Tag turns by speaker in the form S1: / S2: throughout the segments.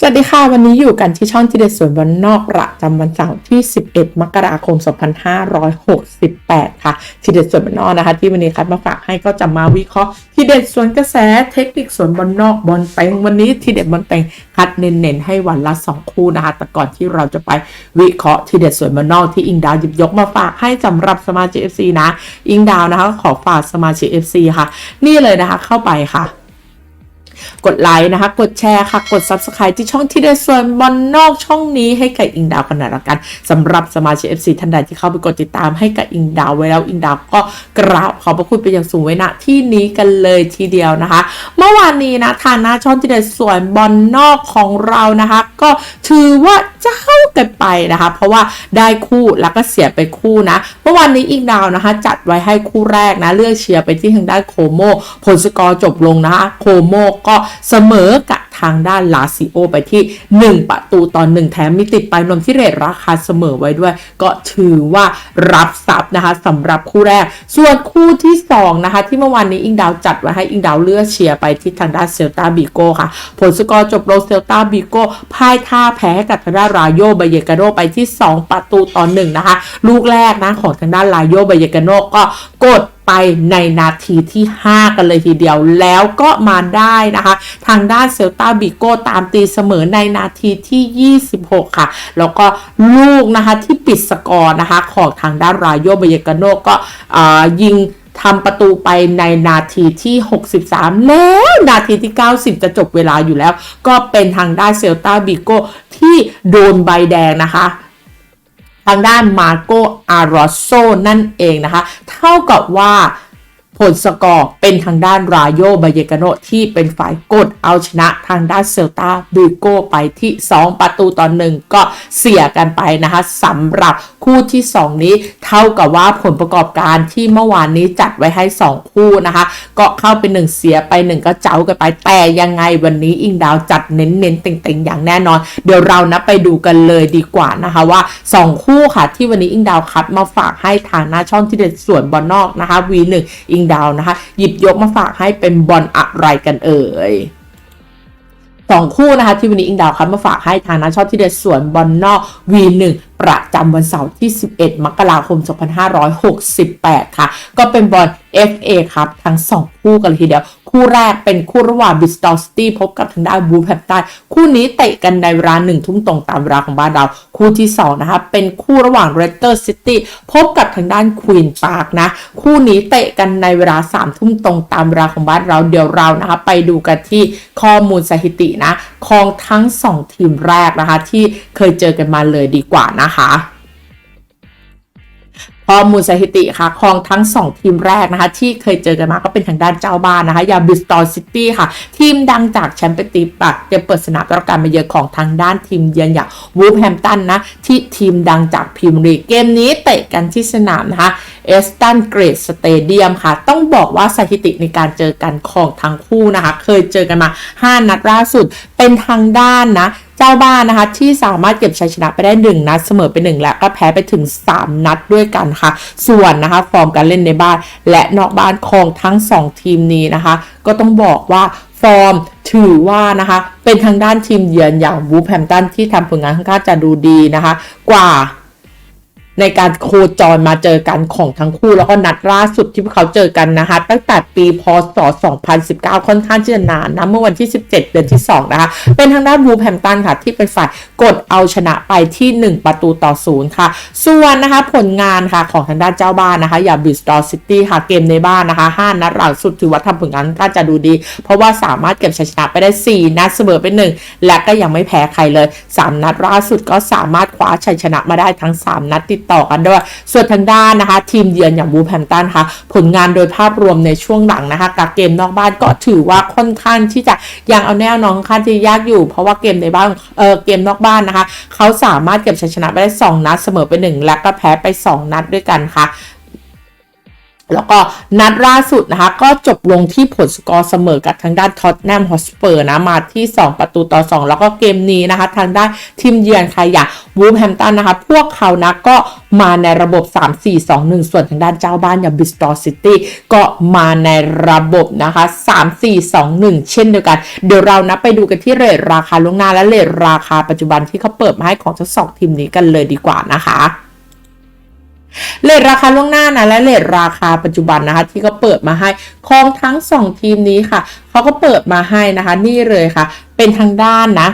S1: สวัสดีค่ะ วันนี้อยู่กันที่ช่องทีเด็ดสวนวันนอกประจำวันเสาร์ที่ 11 มกราคม 2568 ค่ะทีเด็ดสวนวันนอกนะคะ ที่วันนี้คัดมาฝากให้ก็จะมาวิเคราะห์ทีเด็ดสวนกระแสเทคนิคสวนบอลนอกบอลเต็งวันนี้ทีเด็ดบอลเต็งคัดเน้นๆให้วันละ 2 คู่นะคะแต่ก่อนที่เราจะไปวิเคราะห์ทีเด็ดสวนบอลนอกที่อิงดาวหยิบยกมาฝากให้สำหรับสมาชิก FC นะ อิงดาวนะคะขอฝากสมาชิก FC ค่ะ นี่เลยนะคะเข้าไปค่ะ กดไลค์นะคะ กดแชร์ค่ะ กด Subscribe ที่ช่องที่ได้ส่วนบอลนอกช่องนี้ให้กับอิงดาวกันหน่อยละกันสำหรับสมาชิก FC ท่านใดที่เข้าไปกดติดตามให้กับอิงดาวไว้แล้วอิงดาวก็กราบขอบพระคุณเป็นอย่างสูงไว้ณที่นี้กันเลยทีเดียวนะคะ เมื่อวานนี้นะทางหน้าช่องที่ได้ส่วนบอลนอกของเรานะคะ ก็ถือว่าจะเจ้ากันไปนะคะ เพราะว่าได้คู่แล้วก็เสียไปคู่นะเมื่อวานนี้อิงดาวนะคะ จัดไว้ให้คู่แรกนะเลือกเชียร์ไปที่ทางด้านโคโมผลสกอร์จบลงนะคะโคโมก็เสมอกับทางด้านลาซิโอไปที่ 1 ประตูต่อ1แถมมีติดไปรวมที่เรทราคาเสมอไว้ด้วย ก็ถือว่ารับทรัพย์นะคะสำหรับคู่แรก ส่วนคู่ที่2นะคะที่เมื่อวานนี้อิงดาวจัดไว้ให้อิงดาวเลือกเชียร์ไปที่ทางด้านเซลตาบิโกค่ะ ผลสกอร์จบลงเซลตาบิโกพ่ายท่าแพ้ให้กับทางด้านรายโยบายเยกาโนไปที่ 2 ประตูต่อ1นะคะลูกแรกนะของทางด้านรายโยบายเยกาโนก็กด ไปในนาทีที่ 5 กันเลยทีเดียว แล้วก็มาได้นะคะ ทางด้านเซลตาบิโกตามตีเสมอในนาทีที่ 26 ค่ะ แล้วก็ลูกนะคะที่ปิดสกอร์นะคะ ของทางด้านรายโยเบเยกาโนก็เอ่ยิงทำประตูไปในนาทีที่ 63 แล้วนาทีที่ 90 จะจบเวลาอยู่แล้ว ก็เป็นทางด้านเซลตาบิโกที่โดนใบแดงนะคะ ทางด้านมาโกอารอโซนั่นเองนะคะ เท่ากับว่า ผลสกอร์เป็นทางด้านรายโยบาเยกโนที่เป็นฝ่ายกดเอาชนะทางด้านเซลตาบิโกไปที่ 2 ประตูต่อหนึ่งก็เสียกันไปนะคะสำหรับคู่ที่ 2 นี้เท่ากับว่าผลประกอบการที่เมื่อวานนี้จัดไว้ให้ 2 คู่นะคะ ก็เข้าไป 1 เสียไป 1 ก็เจ้ากันไป แต่ยังไงวันนี้อิงดาวจัดเน้นๆเต็งๆ อย่างแน่นอน เดี๋ยวเรานะไปดูกันเลยดีกว่านะคะว่า 2 คู่ค่ะที่วันนี้อิงดาวคัดมาฝากให้ทางหน้าช่องที่เด็ดส่วนบอลนอกนะคะ V1 อิงดาวนะคะ หยิบยกมาฝากให้เป็นบอลอะไรกันเอ่ยสองคู่นะคะที่วันนี้อิงดาวคัดมาฝากให้ทางนักชอบที่เด็ดสวนบอลนอก V1 ประจำวันเสาร์ที่ 11 มกราคม 2568 ค่ะ ก็เป็นบอล FA ครับ ทั้ง 2 คู่กันเลยทีเดียว คู่แรกเป็นคู่ระหว่างบิสตอลสตี้พบกับทางด้านบูแพมตันคู่นี้เตะกันในเวลาหนึ่งทุ่มตรงตามเวลาของบ้านเราคู่ที่2นะคะเป็นคู่ระหว่างเรสเตอร์ซิตี้พบกับทางด้านควีนปาร์กนะคู่นี้เตะกันในเวลา3ทุ่มตรงตามเวลาของบ้านเราเดี๋ยวเรานะคะไปดูกันที่ข้อมูลสถิตินะของทั้ง 2 ทีมแรกนะคะที่เคยเจอกันมาเลยดีกว่านะคะ ข้อมูลสถิติค่ะของทั้ง 2 ทีมแรกนะคะ ที่เคยเจอกันมาก็เป็นทางด้านเจ้าบ้านนะคะ อย่างบิสตอลซิตี้ค่ะ ทีมดังจากแชมเปี้ยนตีปักจะเปิดสนามต้อนรับการมาเยือนของทางด้านทีมเยือนอย่างวูฟแฮมตันนะ ที่ทีมดังจากพรีเมียร์ลีกเกมนี้เตะกันที่สนามนะคะเอสตันเกรดสเตเดียมค่ะ ต้องบอกว่าสถิติในการเจอกันของทั้งคู่นะคะ เคยเจอกันมา 5 นัดล่าสุด เป็นทางด้านนะ เจ้าบ้านนะคะที่สามารถเก็บชัยชนะไปได้ 1 นัดเสมอไป 1 และก็แพ้ไปถึง 3 นัดด้วยกันค่ะ ส่วนนะคะฟอร์มการเล่นในบ้าน และนอกบ้านของทั้ง 2 ทีมนี้นะคะ ก็ต้องบอกว่าฟอร์มถือว่านะคะเป็นทางด้านทีมเยือนอย่างวูฟแฮมตันที่ทำผลงานค่อนข้างจะดูดีนะคะ กว่า ในการโคจรมาเจอกันของทั้งคู่แล้วก็นัดล่าสุดที่พวกเขาเจอกันนะคะตั้งแต่ปีพศ 2019 ค่อนข้างที่จะนานนะเมื่อวันที่ 17 เดือนที่ 2 นะคะ เป็นทางด้านบูแฮมตันค่ะที่เป็นฝ่ายกดเอาชนะไปที่ 1 ประตูต่อศูนย์ค่ะ ส่วนนะคะผลงานค่ะของทางด้านเจ้าบ้านนะคะ อย่างบิสตอร์ซิตี้ค่ะเกมในบ้านนะคะ 5 นัดหลังสุดถือว่าทำผลงานก็จะดูดี เพราะว่าสามารถเก็บชัยชนะไปได้ 4 นัดเสมอไป 1 และก็ยังไม่แพ้ใครเลย 3 นัดล่าสุดก็สามารถคว้าชัยชนะมาได้ทั้ง 3 นัดติดต่อกันด้วย ส่วนทางด้านนะคะ ทีมเยือนอย่างบูแพมตันค่ะผลงานโดยภาพรวมในช่วงหลังนะคะกับเกมนอกบ้านก็ถือว่าค่อนข้างที่จะยังเอาแนวน้องค่าที่ยากอยู่ เพราะว่าเกมในบ้านเออเกมนอกบ้านนะคะ เขาสามารถเก็บชัยชนะไปได้ 2 นัดเสมอไป 1 และก็แพ้ไป 2 นัดด้วยกันค่ะ แล้วก็นัดล่าสุดนะคะก็จบลงที่ผลสกอร์เสมอกับทางด้านท็อตแนมฮอสเปอร์นะมาที่ 2 ประตูต่อ 2 แล้วก็เกมนี้นะคะ ทางด้านทีมเยือนใค่ะอยางวูฟแฮมตันนะคะ พวกเขานะก็มาในระบบ 3-4-2-1 ส่วนทางด้านเจ้าบ้านอย่างบิสตอร์ซิตี้ก็มาในระบบนะคะ 3-4-2-1 เช่นเดียวกัน เดี๋ยวเรานะไปดูกันที่เรทราคาล่วงหน้าและเรทราคาปัจจุบันที่เขาเปิดมาให้ของทั้งสองทีมนี้กันเลยดีกว่านะคะ เลทราคาล่วงหน้านะและเลทราคาปัจจุบันนะคะ ที่เขาเปิดมาให้ของทั้ง 2 ทีมนี้ค่ะเขาก็เปิดมาให้นะคะ นี่เลยค่ะ เป็นทางด้านนะ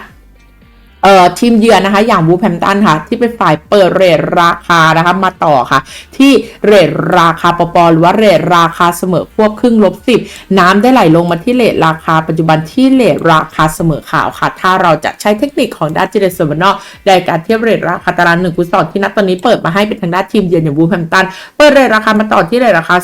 S1: เอ่อทีมเยือนนะคะ อย่างวูแพมตันค่ะ ที่เป็นฝ่ายเปิดเรทราคานะคะ มาต่อค่ะ ที่เรทราคาปปหรือว่าเรทราคาเสมอควบครึ่งลบสิบน้ำได้ไหลลงมาที่เรทราคาปัจจุบันที่เรทราคาเสมอข่าวค่ะ ถ้าเราจะใช้เทคนิคของด้านเจเดสเวอร์นอในการเทียบเรทราคาตารางหนึ่งฟุตซอลที่นัดตอนนี้เปิดมาให้เป็นทางด้านทีมเยือนอย่างวูแพมตันเปิดเรทราคามาต่อที่เรทราคา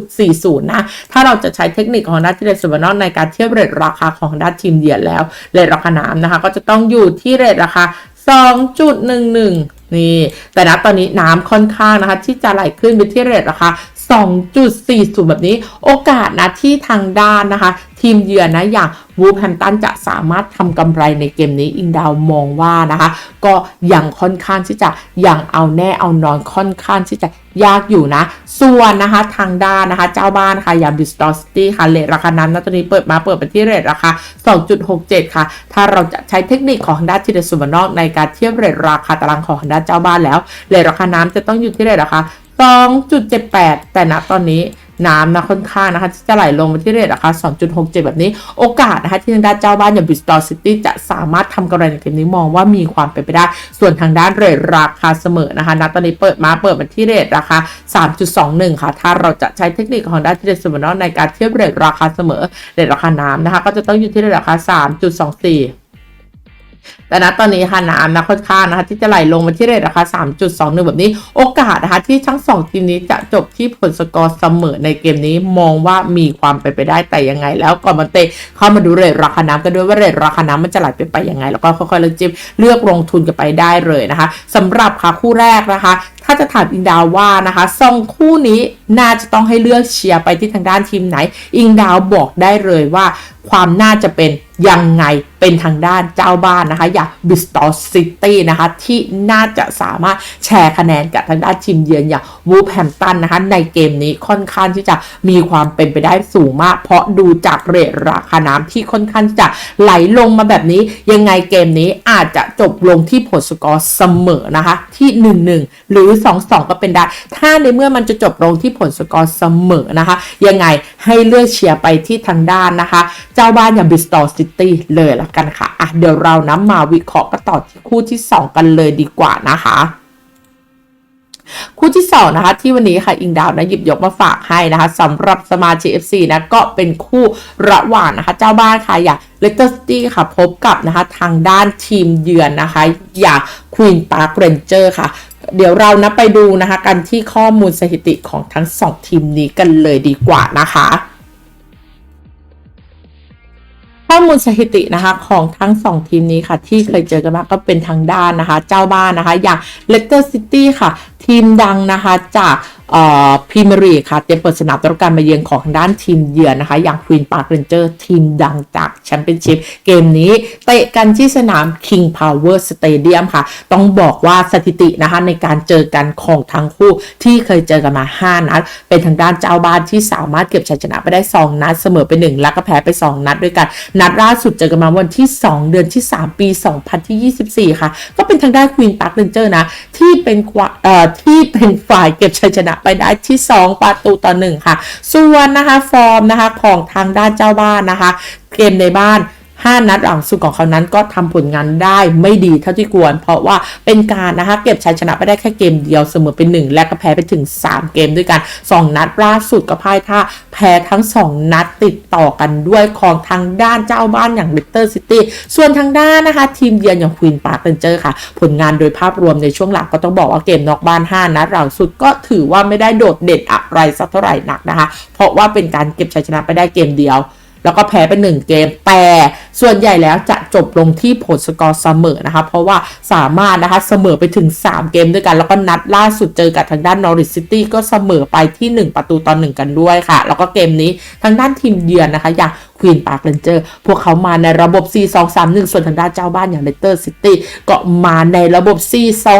S1: 2.40 นะ ถ้าเราจะใช้เทคนิคของด้านเจเดสเวอร์นอในการเทียบเรทราคาของด้านทีมเยือนแล้วเรทราคาน้ำนะคะ ก็จะต้องอยู่ที่เรทราคา 2.11 นี่ แต่ณตอนนี้น้ำค่อนข้างนะคะ ที่จะไหลขึ้นไปที่เรทราคา 2.40 แบบนี้ โอกาสนะที่ทางด้านนะคะ ทีมเยือนนะอย่างวูแฮมตันจะสามารถทำกำไรในเกมนี้อิงดาวมองว่านะคะ ก็ยังค่อนข้างที่จะยังเอาแน่เอานอนค่อนข้างที่จะยากอยู่นะ ส่วนนะคะทางด้านนะคะ เจ้าบ้านค่ะอย่างบิสตอสตี้ค่ะเลทราคานั้นนะตอนนี้เปิดมาเปิดไปที่เรทราคา 2.67 ค่ะ ถ้าเราจะใช้เทคนิคของด้านทีเดสุวรรณอกในการเทียบเรทราคาตารางของด้านเจ้าบ้านแล้วเรทราคาน้ำจะต้องอยู่ที่เรทราคา 2.78 แต่ณตอนนี้น้ำนะค่อนข้างนะคะที่จะไหลลงมาที่เรทราคา 2.67 แบบนี้ โอกาสนะคะที่ทางด้านเจ้าบ้านอย่างบิสตอร์ซิตี้จะสามารถทำกำไรในเกมนี้มองว่ามีความเป็นไปได้ ส่วนทางด้านเรทราคาเสมอนะคะณตอนนี้เปิดมาเปิดมาที่เรทราคา 3.21 ค่ะ ถ้าเราจะใช้เทคนิคของด้านที่เดสเมอในการเทียบเรทราคาเสมอเรทราคาน้ำนะคะ ก็จะต้องอยู่ที่เรทราคา 3.24 แต่ณตอนนี้ค่ะน้ำนะค่อนข้างนะคะที่จะไหลลงมาที่เรทราคา 3.21 แบบนี้ โอกาสนะคะที่ทั้งสองทีมนี้จะจบที่ผลสกอร์เสมอในเกมนี้มองว่ามีความเป็นไปได้แต่ยังไง แล้วก่อนมันเตะเข้ามาดูเรทราคาน้ำกันด้วยว่าเรทราคาน้ำมันจะไหลไปไปยังไง แล้วก็ค่อยๆเลือกจิ้มเลือกลงทุนกันไปได้เลยนะคะสำหรับค่ะคู่แรกนะคะาจะถามอิงดาวว่านะคะซองคู่นี้น่าจะต้องให้เลือกเชียร์ไปที่ทางด้านทีมไหน อิงดาวบอกได้เลยว่า ความน่าจะเป็นยังไงเป็นทางด้านเจ้าบ้านนะคะ อย่างบิสตอ r ซิตี้นะคะที่น่าจะสามารถแชร์คะแนนกับทางด้านทีมเยือนอย่างวูฟแฮมตันนะคะในเกมนี้ค่อนข้างที่จะมีความเป็นไปได้สูงมาก เพราะดูจากเรทราคาน้ำที่ค่อนข้างจะไหลลงมาแบบนี้ ยังไงเกมนี้อาจจะจบลงที่ผลสกอร์เสมอนะคะที่ 1-1 หรือ2-2 ก็เป็นได้ ถ้าในเมื่อมันจะจบลงที่ผลสกอร์เสมอนะคะ ยังไงให้เลือกเชียร์ไปที่ทางด้านนะคะ เจ้าบ้านอย่างบิสตอ r ซิตี้เลยละกันค่ะอะ เดี๋ยวเรานะมาวิเคราะห์กันต่อที่คู่ที่ 2 กันเลยดีกว่านะคะคู่ที่สองนะคะที่วันนี้ค่ะอิงดาวนะหยิบยกมาฝากให้นะคะสำหรับสมาชิก FC นะก็เป็นคู่ระหว่างนะคะ เจ้าบ้านค่ะอย่างเลสเตอร์ซิตี้ค่ะพบกับนะคะทางด้านทีมเยือนนะคะ อย่างควีนปาร์คเรนเจอร์ค่ะ เดี๋ยวเรานะไปดูนะคะ กันที่ข้อมูลสถิติของทั้งสองทีมนี้กันเลยดีกว่านะคะ ข้อมูลสถิตินะคะของทั้ง 2 ทีมนี้ค่ะ ที่เคยเจอกันมาก็เป็นทางด้านนะคะ เจ้าบ้านนะคะ อย่างเลสเตอร์ซิตี้ค่ะ ทีมดังนะคะจากพรีเมียร์ลีกค่ะ เตรียมเปิดสนามต้อนรับการมาเยือนของทางด้านทีมเยือนนะคะ อย่างควีนปาร์คเรนเจอร์ทีมดังจากแชมเปี้ยนชิพเกมนี้ เตะกันที่สนาม King Power Stadium ค่ะ ต้องบอกว่าสถิตินะคะ ในการเจอกันของทั้งคู่ที่เคยเจอกันมา 5 นัด เป็นทางด้านเจ้าบ้านที่สามารถเก็บชัยชนะไปได้ 2 นัด เสมอไป 1 แล้วก็แพ้ไป 2 นัดด้วยกัน นัดล่าสุดเจอกันมาวันที่ 2 เดือนที่ 3 ปี 2024 ค่ะ ก็เป็นทางด้านควีนปาร์คเรนเจอร์นะที่เป็นเอ่อที่เป็นฝ่ายเก็บชัยชนะไปได้ที่ 2 ประตูต่อ 1 ค่ะ ส่วนนะคะฟอร์มนะคะของทางด้านเจ้าบ้านนะคะ เกมในบ้าน 5 นัดหลังสุดของเขานั้นก็ทำผลงานได้ไม่ดีเท่าที่ควร เพราะว่าเป็นการนะคะเก็บชัยชนะไปได้แค่เกมเดียวเสมอเป็น 1 และก็แพ้ไปถึง 3 เกมด้วยกัน 2 นัดล่าสุดก็พ่ายท่าแพ้ทั้ง 2 นัดติดต่อกันด้วยของทางด้านเจ้าบ้านอย่างเลสเตอร์ซิตี้ส่วนทางด้านนะคะ ทีมเยือนอย่างควีนปาร์คเรนเจอร์ค่ะ ผลงานโดยภาพรวมในช่วงหลังก็ต้องบอกว่าเกมนอกบ้าน 5 นัดหลังสุดก็ถือว่าไม่ได้โดดเด่นอะไรสักเท่าไหร่นักนะคะ เพราะว่าเป็นการเก็บชัยชนะไปได้เกมเดียว แล้วก็แพ้ไปหนึ่งเกมแต่ ส่วนใหญ่แล้วจะจบลงที่ผลสกอร์เสมอนะคะ เพราะว่าสามารถนะคะเสมอไปถึง 3 เกมด้วยกัน แล้วก็นัดล่าสุดเจอกับทางด้านนอริ c ซิตี้ก็เสมอไปที่ 1 ประตูต่อ1กันด้วยค่ะ แล้วก็เกมนี้ทางด้านทีมเยือนนะคะอย่างควีนปาร์คเรนเจอร์พวกเขามาในระบบ 4-2-3-1 ส่วนทางด้านเจ้าบ้านอย่างเลสเตอร์ซิตี้ก็มาในระบบ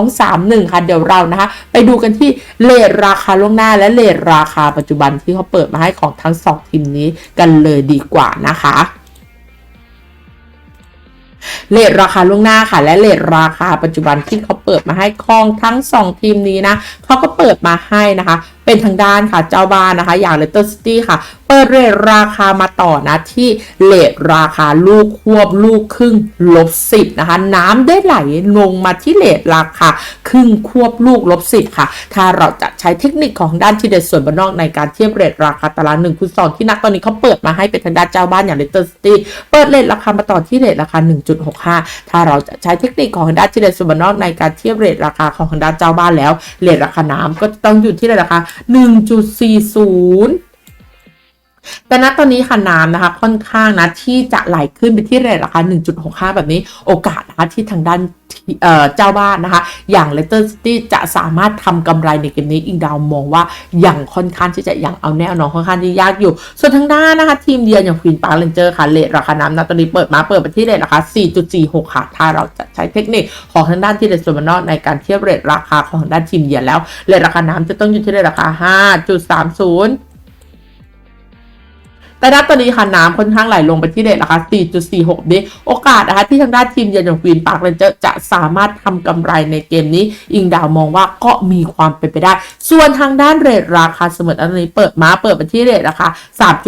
S1: 4-2-3-1 ค่ะ เดี๋ยวเรานะคะ ไปดูกันที่เลทราคาล่วงหน้าและเลทราคาปัจจุบันที่เขาเปิดมาให้ของทั้งสองทีมนี้กันเลยดีกว่านะคะ เลทราคาล่วงหน้าค่ะ และเลทราคาปัจจุบันที่เขาเปิดมาให้ของทั้ง 2 ทีมนี้นะเขาก็ เปิดมาให้นะคะ เป็นทางด้านค่ะเจ้าบ้านนะคะ อย่างเลสเตอร์ซิตี้ค่ะ เปิดเรทราคามาต่อนะที่เลทราคาลูกควบลูกครึ่งลบสิบนะคะ น้ำได้ไหลลงมาที่เลทราคาครึ่งควบลูกลบสิบค่ะ ถ้าเราจะใช้เทคนิคของด้านที่เด็ดส่วนบนนอกในการเทียบเรทราคาตารางหนึ่งคูณสองที่นักตอนนี้เขาเปิดมาให้เป็นทางด้านเจ้าบ้านอย่างเลสเตอร์ซิตี้เปิดเรทราคามาต่อที่เรทราคา 1.65 ถ้าเราจะใช้เทคนิคของด้านที่เด็ดส่วนบนนอกในการเทียบเรทราคาของทางด้านเจ้าบ้านแล้วเรทราคาน้ำก็จะต้องอยู่ที่อะไรนะคะ1.40 แต่ณตอนนี้ค่ะน้ำนะคะค่อนข้างนะที่จะไหลขึ้นไปที่เรทราคา 1.65 แบบนี้โอกาสนะคะที่ทางด้านเจ้าบ้านนะคะ อย่างเลสเตอร์ซิตี้จะสามารถทำกำไรในเกมนี้อิงดาวมองว่าอยังค่อนข้างที่จะยังเอาแน่เอานอนค่อนข้างที่ยากอยู่ ส่วนทางด้านนะคะทีมเยือนอย่างควีนปาร์เรนเจอร์ค่ะเรทราคาน้ำณตอนนี้เปิดมาเปิดไปที่เรทราคา 4.46 ค่ะ ถ้าเราจะใช้เทคนิคของทางด้านที่เดส่วนบนอในการเทียบเรทราคาของทางด้านทีมเยือนแล้วเรทราคาน้ำจะต้องอยู่ที่เรทราคา 5.30 แต่ณตอนนี้ค่ะน้ำค่อนข้างไหลลงไปที่เรทราคา4.46ดิโอกาสนะคะที่ทางด้านทีมเยือนอย่างควีนปาร์คเรนเจอร์จะสามารถทำกำไรในเกมนี้ อิงดาวมองว่าก็มีความเป็นไปได้ ส่วนทางด้านเรทราคาเสมอตอนนี้เปิดมาเปิดไปที่เรทราคา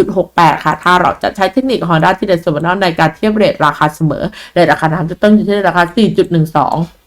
S1: 3.68 ค่ะ ถ้าเราจะใช้เทคนิคของด้านที่เดนสมนในการเทียบเรทราคาเสมอเรทราคาน้ำจะต้องอยู่ที่ราคา 4.12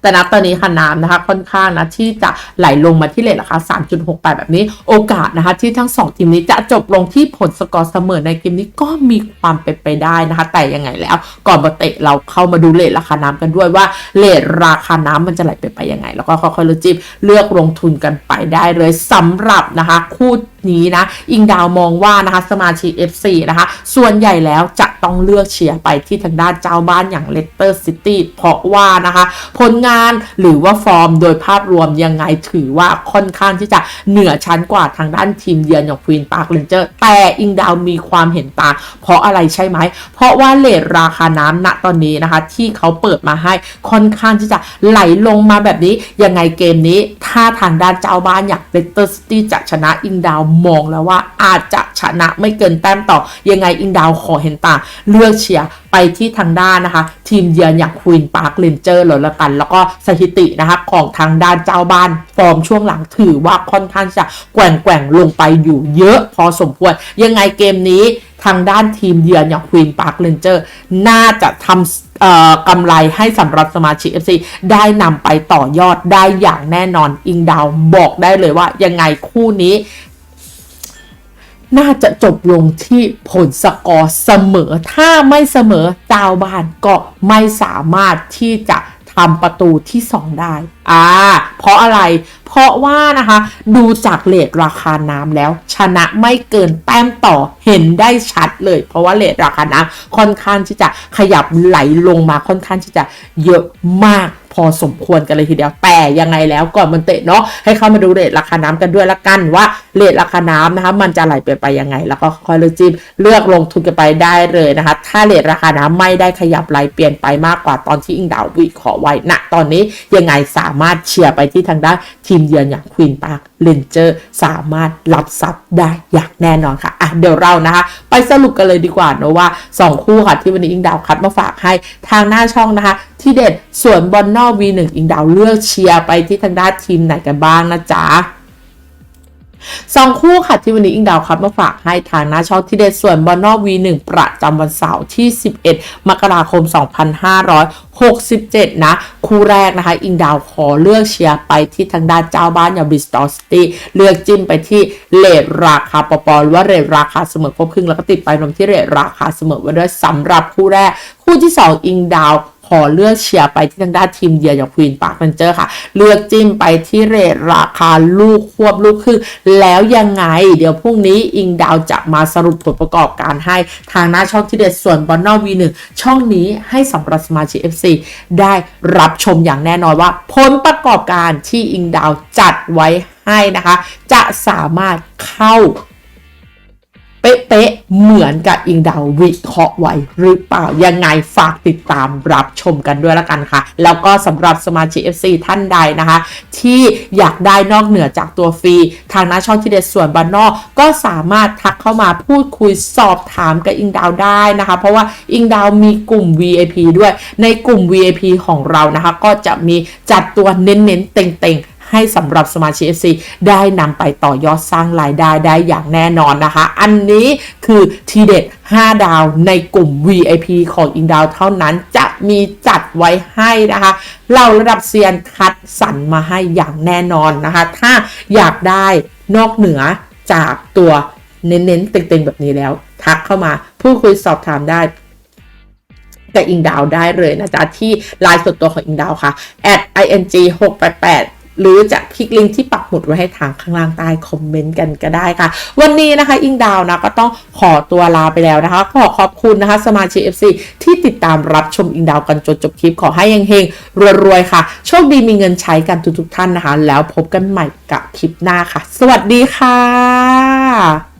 S1: แต่นับตอนนี้ค่ะน้ำนะคะค่อนข้างนะที่จะไหลลงมาที่เลทราคา 3.68 แบบนี้โอกาสนะคะที่ทั้ง 2 ทีมนี้จะจบลงที่ผลสกอร์เสมอในเกมนี้ก็มีความเป็นไปได้นะคะ แต่ยังไงแล้ว ก่อนมาเตะเราเข้ามาดูเลทราคาน้ำกันด้วยว่าเลทราคาน้ำมันจะไหลไปไปยังไง แล้วก็ค่อยๆเลือกจิบเลือกลงทุนกันไปได้เลยสำหรับนะคะคู่นี้นะอิงดาวมองว่านะคะสมาชิก FC นะคะส่วนใหญ่แล้วจะต้องเลือกเชียร์ไปที่ทางด้านเจ้าบ้านอย่างเลสเตอร์ซิตี้เพราะว่านะคะผลลงาน หรือว่าฟอร์มโดยภาพรวมยังไงถือว่าค่อนข้างที่จะเหนือชั้นกว่าทางด้านทีมเยือนอย่างควีนปาร์คเรนเจอร์แต่อิงดาวมีความเห็นต่างเพราะอะไรใช่ไหม เพราะว่าเลทราคาน้ำณตอนนี้นะคะ ที่เขาเปิดมาให้ค่อนข้างที่จะไหลลงมาแบบนี้ยังไงเกมนี้ ถ้าทางด้านเจ้าบ้านอย่างเลสเตอร์ซิตี้จะชนะอิงดาวมองแล้วว่าอาจจะชนะไม่เกินแต้มต่อยังไงอิงดาวขอเห็นต่างเลือกเชียร์ ไปที่ทางด้านนะคะ ทีมเยือนอย่างควีนปาร์คเลนเจอร์เลยละกัน แล้วก็สถิตินะคะของทางด้านเจ้าบ้านฟอร์มช่วงหลังถือว่าค่อนข้างจะแกว่งแกว่งๆลงไปอยู่เยอะพอสมควร ยังไงเกมนี้ทางด้านทีมเยือนอย่างควีนปาร์คเลนเจอร์น่าจะทำเอ่อกำไรให้สำหรับสมาชิก FC ได้นำไปต่อยอดได้อย่างแน่นอนอิงดาวบอกได้เลยว่ายังไงคู่นี้ น่าจะจบลงที่ผลสกอร์เสมอ ถ้าไม่เสมอเจ้าบ้านก็ไม่สามารถที่จะทำประตูที่ 2 ได้ อ่า เพราะอะไร เพราะว่านะคะดูจากเลทราคาน้ำแล้ว ชนะไม่เกินแต้มต่อเห็นได้ชัดเลย เพราะว่าเลทราคาน้ำค่อนข้างที่จะขยับไหลลงมาค่อนข้างที่จะเยอะมากพอสมควรกันเลยทีเดียวแต่ยังไงแล้วก่อนมันเตะเนาะให้เข้ามาดูเรทราคาน้ำกันด้วยละกันว่าเรทราคาน้ำนะคะ มันจะไหลไปไปยังไง แล้วก็คอยเลือกจิ้มเลือกลงทุนกันไปได้เลยนะคะ ถ้าเรทราคาน้ำไม่ได้ขยับไหลเปลี่ยนไปมากกว่าตอนที่อิงดาววิเคราะห์ไว้ณ ตอนนี้ยังไงสามารถเชียร์ไปที่ทางด้านทีมเยือนอย่างควีนปาร์คเลนเจอร์สามารถรับทรัพย์ได้อย่างแน่นอนค่ะอะเดี๋ยวเรานะคะ ไปสรุปกันเลยดีกว่าเนอะว่า 2 คู่ค่ะที่วันนี้อิงดาวคัดมาฝากให้ทางหน้าช่องนะคะ ที่เด็ดส่วนบอลนอก V1 อิงดาวเลือกเชียร์ไปที่ทางด้านทีมไหนกันบ้างนะจ๊ะ สองคู่ค่ะที่วันนี้อิงดาวครับมาฝากให้ทางหน้าช่องที่เด็ดส่วนบอลนอก V1 ประจำวันเสาร์ที่ 11 มกราคม 2567 นะ คู่แรกนะคะ อิงดาวขอเลือกเชียร์ไปที่ทางด้านเจ้าบ้านอย่างบิสตอสตี้เลือกจิ้มไปที่เลทราคาปปอหรือว่าเรทราคาเสมอครบครึ่งแล้วก็ติดไปลงที่เรทราคาเสมอไว้ด้วยสำหรับคู่แรก คู่ที่ 2 อิงดาว อเลือกเชียร์ไปที่ทางด้านทีมเดียอย่างควีนปาร์คเรนเจอร์ค่ะ เลือกจิ้มไปที่เรทราคาลูกควบลูกคือแล้วยังไง เดี๋ยวพรุ่งนี้อิงดาวจะมาสรุปผลประกอบการให้ทางหน้าช่องที่เด็ดส่วนบอลนอวีหนึ่งช่องนี้ให้สำหรับสมาชิก FC ได้รับชมอย่างแน่นอนว่า ผลประกอบการที่อิงดาวจัดไว้ให้นะคะ จะสามารถเข้า เป๊ะๆเหมือนกับอิงดาววิเคราะห์ไว้หรือเปล่ายังไงฝากติดตามรับชมกันด้วยละกันค่ะ แล้วก็สำหรับสมาชิก FC ท่านใดนะคะ ที่อยากได้นอกเหนือจากตัวฟรี ทางน้าช่องที่เด็ดส่วนบ้านนอก ก็สามารถทักเข้ามาพูดคุยสอบถามกับอิงดาวได้นะคะ เพราะว่าอิงดาวมีกลุ่ม VIP ด้วยในกลุ่ม VIP ของเรานะคะ ก็จะมีจัดตัวเน้นๆเต็งๆ ให้สำหรับสมาชิก FC ได้นำไปต่อยอดสร้างรายได้ได้อย่างแน่นอนนะคะ อันนี้คือทีเด็ด 5 ดาวในกลุ่ม VIP ของอิงดาวเท่านั้นจะมีจัดไว้ให้นะคะ เราระดับเซียนคัดสรรมาให้อย่างแน่นอนนะคะ ถ้าอยากได้นอกเหนือจากตัวเน้นๆเต็งๆแบบนี้แล้ว ทักเข้ามาพูดคุยสอบถามได้กับอิงดาวได้เลยนะจ๊ะ ที่ไลน์ส่วนตัวของอิงดาวค่ะ at ing 688 หรือจะคลิกลิงก์ที่ปักหมุดไว้ให้ทางข้างล่างใต้คอมเมนต์กันก็ได้ค่ะ วันนี้นะคะอิงดาวนะก็ต้องขอตัวลาไปแล้วนะคะ ขอขอบคุณนะคะ สมาชิก FC ที่ติดตามรับชมอิงดาวกันจนจบคลิปขอให้ยังเฮงรวยๆค่ะ โชคดีมีเงินใช้กันทุกๆท่านนะคะ แล้วพบกันใหม่กับคลิปหน้าค่ะ สวัสดีค่ะ